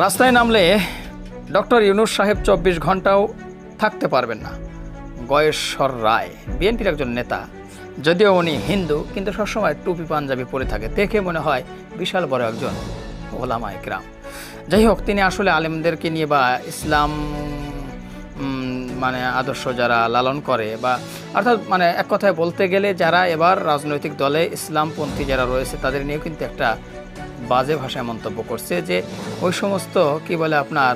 রাস্তায় নামলে ডক্টর ইউনুস সাহেব চব্বিশ ঘন্টাও থাকতে পারবেন না। গয়েশ্বর রায়, বিএনপির একজন নেতা, যদিও উনি হিন্দু, কিন্তু সবসময় টুপি, পাঞ্জাবি পরে থাকে। দেখে মনে হয় বিশাল বড় একজন ওলামা একরাম। যাই হোক, তিনি আসলে আলেমদেরকে নিয়ে বা ইসলাম মানে আদর্শ যারা লালন করে বা, অর্থাৎ মানে এক কথায় বলতে গেলে যারা এবার রাজনৈতিক দলে ইসলামপন্থী যারা রয়েছে, তাদের নিয়েও কিন্তু একটা বাজে ভাষায় মন্তব্য করছে যে ওই সমস্ত, কি বলে আপনার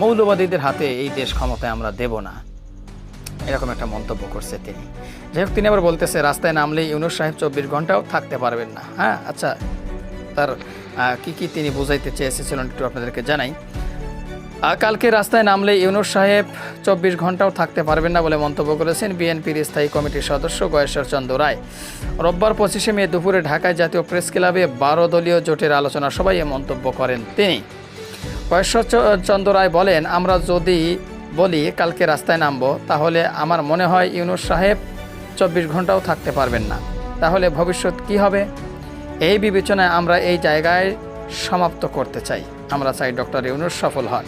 মৌলবাদীদের হাতে এই দেশ ক্ষমতায় আমরা দেব না। এরকম একটা মন্তব্য করছে তিনি। যাই হোক, তিনি আবার বলতেছে, রাস্তায় নামলে ইউনুস সাহেব চব্বিশ ঘন্টাও থাকতে পারবেন না। হ্যাঁ আচ্ছা তার কি কি তিনি বোঝাইতে চেয়েছিলেন একটু আপনাদেরকে জানাই। কালকে রাস্তায় নামলে ইউনুস সাহেব চব্বিশ ঘন্টাও থাকতে পারবেন না বলে মন্তব্য করেছেন বিএনপির স্থায়ী কমিটির সদস্য গয়েশ্বর চন্দ্র রায়। রোববার পঁচিশে মে দুপুরে ঢাকায় জাতীয় প্রেস ক্লাবে বারো দলীয় জোটের আলোচনা সভায় এ মন্তব্য করেন তিনি। গয়েশ্বর চন্দ্র রায় বলেন, আমরা যদি বলি কালকে রাস্তায় নামবো, তাহলে আমার মনে হয় ইউনুস সাহেব চব্বিশ ঘন্টাও থাকতে পারবেন না। তাহলে ভবিষ্যৎ কি হবে? এই বিবেচনায় আমরা এই জায়গায় সমাপ্ত করতে চাই। আমরা চাই ডক্টর ইউনুস সফল হন।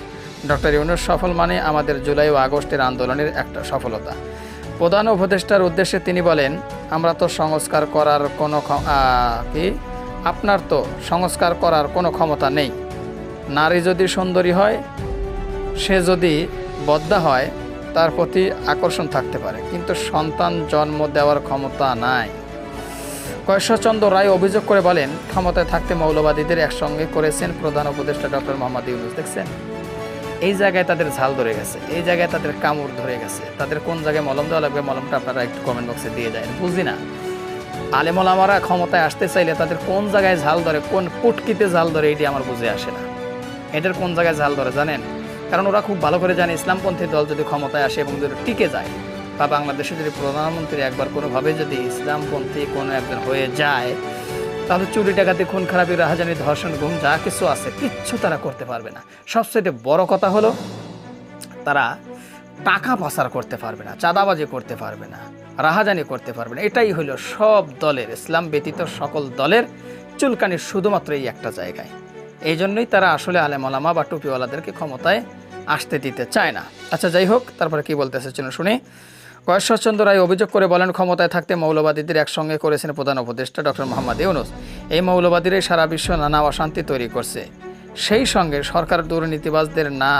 ডক্টর ইউনুস সফল মানে আমাদের জুলাই ও আগস্টের আন্দোলনের একটা সফলতা। প্রধান উপদেষ্টার উদ্দেশ্যে তিনি বলেন, আমরা তো সংস্কার করার কোনো কি? আপনার তো সংস্কার করার কোনো ক্ষমতা নেই। নারী যদি সুন্দরী হয়, সে যদি বদ্ধা হয়, তার প্রতি আকর্ষণ থাকতে পারে। কিন্তু সন্তান জন্ম দেওয়ার ক্ষমতা নাই। কয়েশ্বরচন্দ্র রায় অভিযোগ করে বলেন, ক্ষমতায় থাকতে মৌলবাদীদের একসঙ্গে করেছেন প্রধান উপদেষ্টা ডক্টর মোহাম্মদ ইউনুস। দেখছেন? এই জায়গায় তাদের ঝাল ধরে গেছে, এই জায়গায় তাদের কামড় ধরে গেছে। তাদের কোন জায়গায় মলম দেওয়া লাগবে, মলমটা আপনারা একটু কমেন্ট বক্সে দিয়ে যায় বুঝি না? আলেমলামারা ক্ষমতায় আসতে চাইলে তাদের কোন জায়গায় ঝাল ধরে, কোন পুটকিতে ঝাল ধরে, এটি আমার বুঝে আসে না। এটার কোন জায়গায় ঝাল ধরে জানেন? কারণ ওরা খুব ভালো করে জানে, ইসলামপন্থী দল যদি ক্ষমতায় আসে এবং যদি টিকে যায়, বা বাংলাদেশে যদি প্রধানমন্ত্রী একবার কোনোভাবে যদি ইসলামপন্থী কোনো একজন হয়ে যায় তাহলে চুরি ডাকাতি, খুন খারাপি, রাহাজানি, ধর্ষণ, গুম, যা কিছু আছে, কিচ্ছু তারা করতে পারবে না। সবচেয়ে বড় কথা হলো, তারা টাকা পাচার করতে পারবে না, চাঁদাবাজি করতে পারবে না, রাহাজানি করতে পারবে না। এটাই হলো সব দলের, ইসলাম ব্যতীত সকল দলের চুলকানি শুধুমাত্র এই একটা জায়গায়। এই জন্যই তারা আসলে আলেমলামা বা টুপিওয়ালাদেরকে ক্ষমতায় আসতে দিতে চায় না। আচ্ছা যাই হোক, তারপরে কি বলতেছে শুনি? কয়েশ্বরচন্দ্র রায় অভিযোগ করে বলেন, ক্ষমতায় থাকতে মৌলবাদীদের একসঙ্গে করেছেন প্রধান উপদেষ্টা ডক্টর মোহাম্মদ ইউনুস। এই মৌলবাদীরাই সারা বিশ্ব নানা অশান্তি তৈরি করছে। সেই সঙ্গে সরকার দুর্নীতিবাজদের না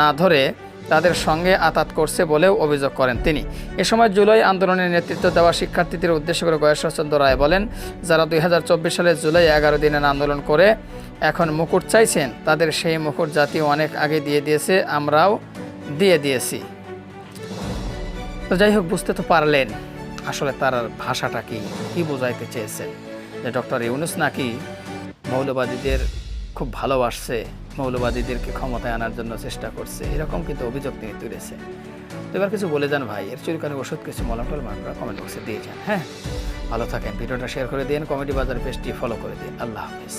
না ধরে তাদের সঙ্গে আতাত করছে বলেও অভিযোগ করেন তিনি। এ সময় জুলাই আন্দোলনের নেতৃত্ব দেওয়া শিক্ষার্থীদের উদ্দেশ্য করে গয়েশ্বরচন্দ্র রায় বলেন, যারা দুই হাজার চব্বিশ সালের জুলাই এগারো দিনের আন্দোলন করে এখন মুকুট চাইছেন, তাদের সেই মুকুট জাতি অনেক আগে দিয়ে দিয়েছে, আমরাও দিয়ে দিয়েছি। তো যাই হোক, বুঝতে তো পারলেন আসলে তার ভাষাটা কি কি বোঝাইতে চেয়েছেন। যে ডক্টর ইউনুস নাকি মৌলবাদীদের খুব ভালোবাসছে, মৌলবাদীদেরকে ক্ষমতায় আনার জন্য চেষ্টা করছে, এরকম কিন্তু অভিযোগ তিনি তুলেছে তো এবার কিছু বলে যান ভাই, এর চুলকানি ওষুধ কিছু মলমটল মানরা কমেন্ট বক্সে দিয়ে যান হ্যাঁ? ভালো থাকেন, ভিডিওটা শেয়ার করে দিন কমেডি বাজার পেজটি ফলো করে দিন, আল্লাহ হাফিজ।